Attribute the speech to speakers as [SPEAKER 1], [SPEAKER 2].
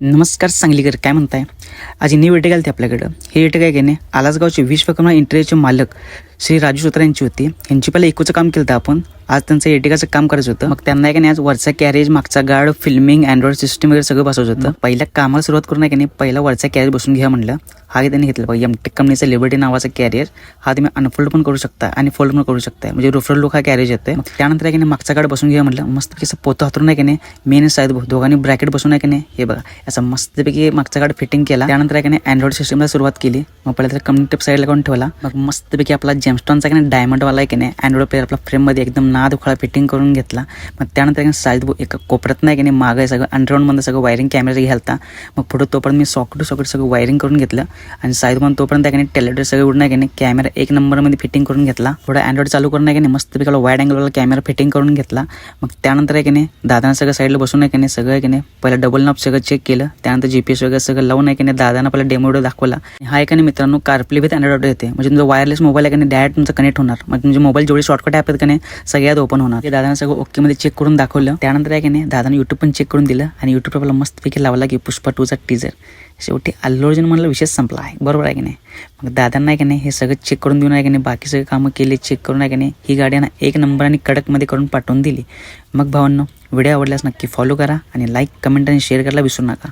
[SPEAKER 1] नमस्कार सांगलीकर काय म्हणताय? आज न्यू इटे घालते आपल्याकडं. हे इटे काय घेणे आलासगावचे विश्वकर्मा इंटरव्ह्यूचे मालक श्री राजू सूत्र यांची होती. यांची पहिलं एकूचं काम केलं होतं आपण. आज त्यांचं एटिकाचं काम करायचं होतं. मग त्यांना की नाही आज वरचा कॅरेज मागचा गार्ड फिल्मिंग अँड्रॉइड सिस्टम वगैरे सगळं बसवायचं होतं. पहिल्या कामाला सुरुवात करून की नाही पहिला वरचा कॅरेज बसून घ्या म्हणलं. हा की त्यांनी घेतला. एम टेक कंपनीचं लिबर्टी नावाचा कॅरियर हा तुम्ही अनफोल्ड पण करू शकता आणि फोल्ड पण करू शकता. म्हणजे रुफर लुक हा कॅरियर येते मग त्यानंतर की नाही मागचा गाड बसून घ्या म्हटलं. मस्तपैकी कसं पोतं हातरून नाही की नाही मेन साईड दोघांनी ब्रॅकेट बसून आहे की नाही हे बघा. असं मस्तपैकी मागचा गाड फिटिंग केला. त्यानंतर आहे की नाही अँड्रॉइड सिस्टमला सुरुवात केली. मग पहिला तर कम्युनिटी साईडला करून ठेवला? मग मस्तपैकी आपला जेमस्टॉनचा की नाही डायमंडवाला आहे की नाही अँड्रॉइड प्लेअर आपला फ्रेममध्ये एकदम ना दुखळा फिटिंग करून घेतला. मग त्यानंतर साईज एका कोपऱ्यात नाही की नाही मागं सगळं अंडरग्राऊंडमध्ये सगळं वायरिंग कॅमेरा घालता मग पुढे तोपर्यंत मी सॉकेट टू सॉकेट सगळं वायरिंग करून घेतलं. आणि साईडमध्ये तोपर्यंत त्याने टेलेटर सगळे उडून आहे की नाही कॅमेरा एक नंबरमध्ये फिटिंग करून घेतला थोडं अँड्रॉइड चालू करून आहे की नाही मस्तपैकी वाईड अँगलवाला कॅमेरा फिटिंग करून घेतला मग त्यानंतर आहे की नाही दादानं सगळं साईडला बसून आहे की नाही सगळं की नाही पहिला डबल नॉप सगळं चेक केलं त्यानंतर जी पी एस वगैरे सगळं लावून आहे की नाही दादानं पहिला डेमो व्हिडिओ दाखवला हा एक नाही मित्रांनो कारप्ले विथ अँड्रॉइड येते म्हणजे तुमचा वायरलेस मोबाईल आहे की नाही डायरेक्ट तुमचं कनेक्ट होणार मग तुमचे मोबाईल जेवढे शॉर्टकट ॲप आहेत की नाही सगळ्यात ओपन होणार ते दादानं सगळं ओकेमध्ये चेक करून दाखवलं त्यानंतर आहे की नाही दादानं युट्यूब पण चेक करून दिलं आणि युट्यूबला आपल्याला मस्तपैकी लावला की पुष्पा टूचा टीजर शेवटी अल्लू अर्जुन म्हणलं विषय संपला आहे. बरोबर आहे की नाही? मग दादांना आहे की नाही हे सगळं चेक करून देऊन आहे की नाही? बाकी सगळे कामं केले चेक करून आहे की नाही? ही गाडी ना एक नंबर आणि कडकमध्ये करून पाठवून दिली. मग भावांनो व्हिडिओ आवडल्यास नक्की फॉलो करा आणि लाईक कमेंट आणि शेअर करायला विसरू नका.